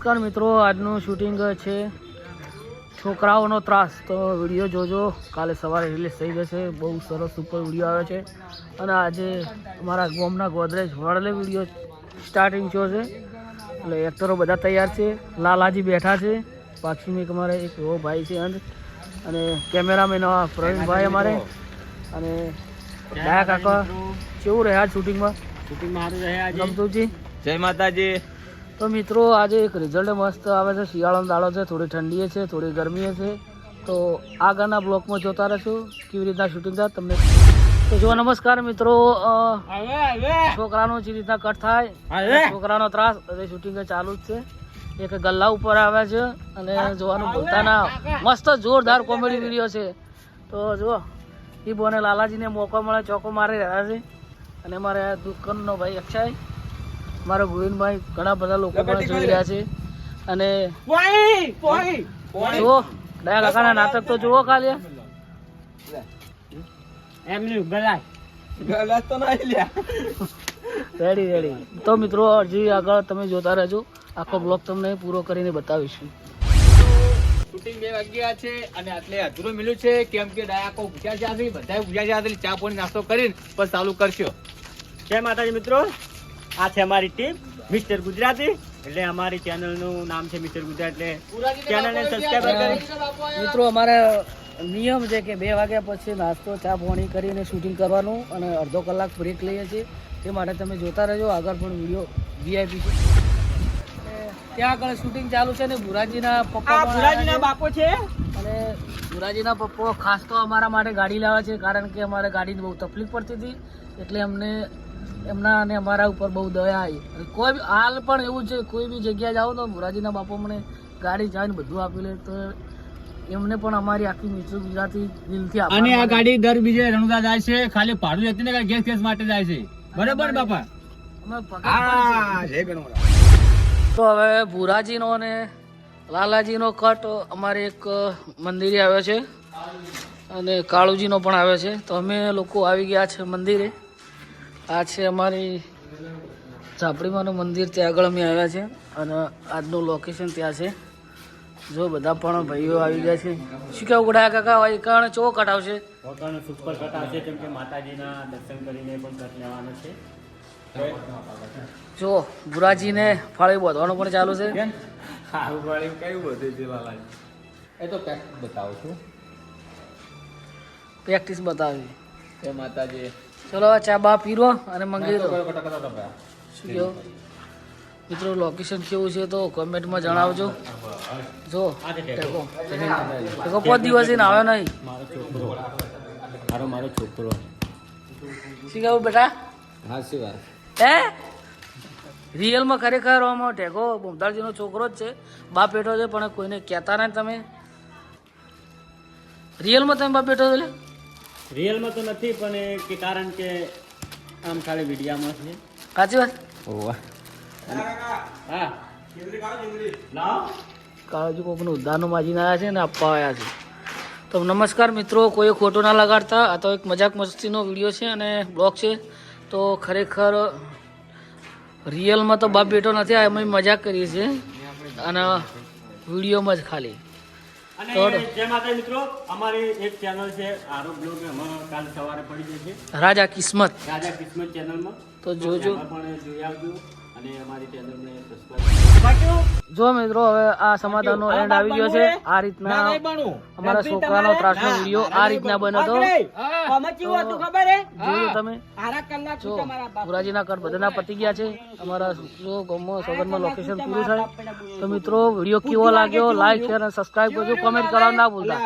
નમસ્કાર મિત્રો આજનું શૂટિંગ છે. છોકરાઓનો ત્રાસ. તો વીડિયો જોજો કાલે સવારે રિલીઝ થઈ જશે. બહુ સરસ સુપર વીડિયો આવે છે. અને આજે અમારા ગોમના ગોદરેજ વડલે વીડિયો સ્ટાર્ટિંગ થયો છે. એટલે એક્ટરો બધા તૈયાર છે. લાલાજી બેઠા છે. પાક્ષીમિક અમારે એક એવો ભાઈ છે અંત. અને કેમેરામેન પ્રવીણભાઈ અમારે. અને ડાયા કાકા કેવું રહ્યા શૂટિંગમાં શૂટિંગમાં સારું રહે આજે. જય માતાજી. તો મિત્રો આજે એક રિઝલ્ટ મસ્ત આવે છે. શિયાળાનો દાડો છે થોડી ઠંડીએ છે થોડી ગરમી છે. તો આગળના બ્લોકમાં જોતા રહેશું કેવી રીતના શૂટિંગ થાય તમને. તો જો નમસ્કાર મિત્રો. છોકરાનો જે રીતના કટ થાય છોકરાનો ત્રાસ હવે શૂટિંગ ચાલુ જ છે. એક ગલ્લા ઉપર આવે છે અને જોવાનું પોતાના મસ્ત જોરદાર કોમેડી વીડિયો છે. તો જો એ બોને લાલાજીને મોકો મળે ચોકો મારી રહ્યા છે. અને મારે દુકાનનો ભાઈ અક્ષય. મારો ગોવિંદભાઈ ઘણા બધા લોકો પણ જોઈ રહ્યા છે. અને પોઈ પોઈ જુઓ દયા કાકાના નાટક તો જુઓ ખાલી. એમની ગલાય. તો રેડી રેડી. તો મિત્રો હજી આગળ તમે જોતા રહેજો. આખો બ્લોગ તમને પૂરો કરીને બતાવીશું. શૂટિંગ બે વાગ્યા છે અને આટલે અધૂરું મિલ્યું છે. કેમ કે ડાયાકો ભૂખ્યા છે આજે. બધા ભૂખ્યા છે આજે. ચા પાણી નાસ્તો કરીને પછી ચાલુ કરશો. જય માતાજી મિત્રો. આ છે અમારી ટીમ મિસ્ટર ગુજરાતી. એટલે અમારી ચેનલનું નામ છે મિસ્ટર ગુજરાત એટલે ચેનલને સબસ્ક્રાઈબ કરી. મિત્રો અમારે નિયમ છે કે બે વાગ્યા પછી નાસ્તો ચા પાણી કરીને શૂટિંગ કરવાનું અને અડધો કલાક બ્રેક લઈએ છીએ. તે માટે તમે જોતા રહેજો. આગળ પણ વીડિયો વીઆઈપી છે. ત્યાં આગળ શૂટિંગ ચાલુ છે ને બુરાજીના પપ્પા આવ્યા બાપો છે. છે. અને બુરાજીના પપ્પા ખાસ તો અમારા માટે ગાડી લાવે છે કારણ કે અમારે ગાડીની બહુ તકલીફ પડતી હતી. એટલે અમને એમના અને અમારા ઉપર બહુ દયા આવી. કોઈ બી હાલ પણ એવું છે કોઈ બી જગ્યાએ જાઓ તો મોરાજીના બાપા મને ગાડી જાય ને બધું આપી લે. તો એમને પણ અમારી આખી મિત્ર ગુજરાતી દિલથી અને આ ગાડી દર બીજે રણુદા જાય છે ખાલી ભાડું જતી ને ગેસ ગેસ માટે જાય છે. બરાબર બાપા. તો હવે ભુરાજીનો અને લાલાજીનો કટ અમારે એક મંદિરે આવ્યો છે. અને કાળુજીનો પણ આવ્યો છે. તો અમે લોકો આવી ગયા છે મંદિરે. આ છે અમારી ઝાપડીમાંનું મંદિર ત્યાં આગળ અમે આવ્યા છે અને આજનું લોકેશન ત્યાં છે. જો બધા પણ ભાઈઓ આવી ગયા છે. શું કેવું ગોડાયા કાકા હોય કારણ ચો કટ આવશે? સુપર કટ આવશે કેમ કે માતાજીના દર્શન કરીને પણ કટ લેવાનો છે. જો ગુરાજીને ફાળી બોધવાનું પણ ચાલુ છે. સારું કયું બધું છે લાલાજી એ તો પ્રેક્ટિસ બતાવું છું. પ્રેક્ટિસ બતાવી. એ માતાજી ચલો ચા બા પીરો અને મંગાવી દો. શું કહો મિત્રો લોકેશન કેવું છે તો કોમેન્ટમાં જણાવજો. જો ટેકો. ટેકો પાંચ એને આવ્યો નહીં. મારો મારો છોકરો. શું કેવું બેટા? હા શું વાત? હે? રિયલમાં ખરેખર આમાં ટેકો બુમતાળજીનો છોકરો જ છે. બાપ બેઠો છે પણ કોઈને કહેતા નહીં તમે. રિયલમાં તમે બાપ બેઠો છો લે રિયલમાં તો નથી પણ એ કે કારણ કે આમ ખાલી વિડિયામાં છે. સાચી વાત? ઓવા હા. લાવ. કાળજી કોકનું ઉદ્ધારનું માજીને આવ્યા છે ને આપવા આવ્યા છે. તો નમસ્કાર મિત્રો કોઈ ખોટો ના લગાડતા. આ તો એક મજાક મસ્તીનો વીડિયો છે અને બ્લોગ છે. તો ખરેખર રિયલમાં તો બાપ બેટો નથી આ અમે મજાક કરીએ છીએ. અને વિડીયોમાં જ ખાલી. અને જય માતા મિત્રો અમારી એક ચેનલ છે આરો બ્લોગ. એમાં કાલ સવારે પડી જશે રાજા કિસ્મત. રાજા કિસ્મત ચેનલમાં તો જોજો. પણ જોઈ આવજો. અને અમારી ચેનલને સબસ્ક્રાઇબ જો મિત્રો હવે આ સમાધાનનો એન્ડ આવી ગયો છે. આ રીતના અમારા છોકરાનો ત્રાસનો વીડિયો આ રીતના બન્યો હતો જોયું તમે જો પુરાજીના કર બધાના પતી ગયા છે. અમારા જો ગામમાં સગનમાં લોકેશન પૂરું થાય. તો મિત્રો વીડિયો કેવો લાગ્યો? લાઈક શેર અને સબસ્ક્રાઇબ કરજો. કમેન્ટ કરવા ના ભૂલતા.